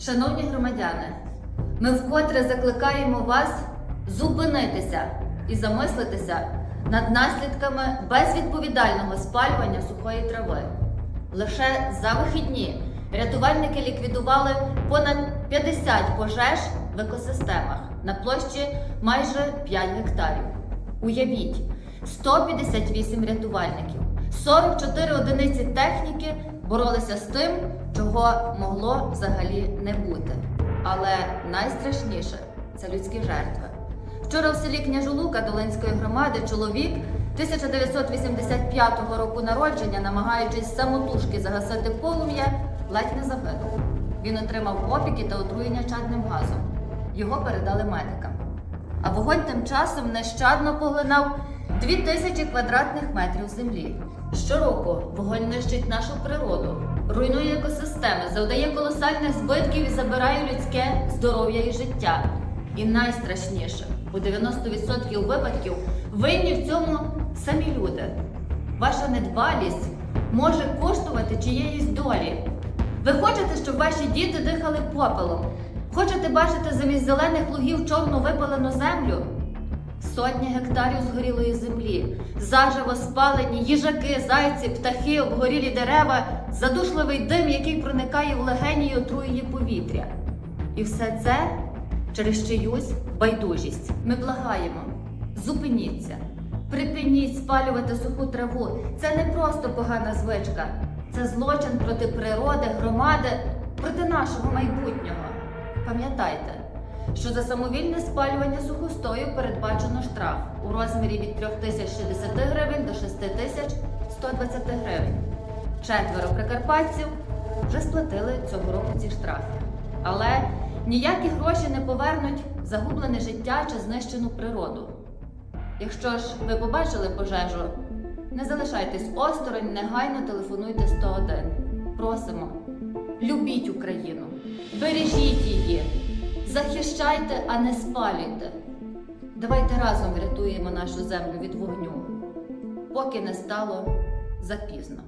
Шановні громадяни, ми вкотре закликаємо вас зупинитися і замислитися над наслідками безвідповідального спалювання сухої трави. Лише за вихідні рятувальники ліквідували понад 50 пожеж в екосистемах на площі майже 5 гектарів. Уявіть, 158 рятувальників, 44 одиниці техніки боролися з тим, чого могло взагалі не бути. Але найстрашніше це людські жертви. Вчора в селі Княжолука Долинської громади чоловік 1985 року народження, намагаючись самотужки загасити полум'я, ледь не загинув. Він отримав опіки та отруєння чадним газом. Його передали медикам. А вогонь тим часом нещадно поглинав 2000 квадратних метрів землі. Щороку вогонь нищить нашу природу, руйнує екосистеми, завдає колосальних збитків і забирає людське здоров'я і життя. І найстрашніше, у 90% випадків винні в цьому самі люди. Ваша недбалість може коштувати чиєїсь долі. Ви хочете, щоб ваші діти дихали попелом? Хочете бачити замість зелених лугів чорну випалену землю? Сотні гектарів згорілої землі, заживо спалені їжаки, зайці, птахи, обгорілі дерева, задушливий дим, який проникає в легені і отруює повітря. І все це через чиюсь байдужість. Ми благаємо, зупиніться, припиніть спалювати суху траву. Це не просто погана звичка, це злочин проти природи, громади, проти нашого майбутнього. Пам'ятайте, що за самовільне спалювання сухостою передбачено штраф у розмірі від 3060 гривень до 6120 гривень. Четверо прикарпатців вже сплатили цього року ці штрафи. Але ніякі гроші не повернуть загублене життя чи знищену природу. Якщо ж ви побачили пожежу, не залишайтесь осторонь, негайно телефонуйте 101. Просимо, любіть Україну, бережіть її, захищайте, а не спалюйте. Давайте разом врятуємо нашу землю від вогню, поки не стало запізно.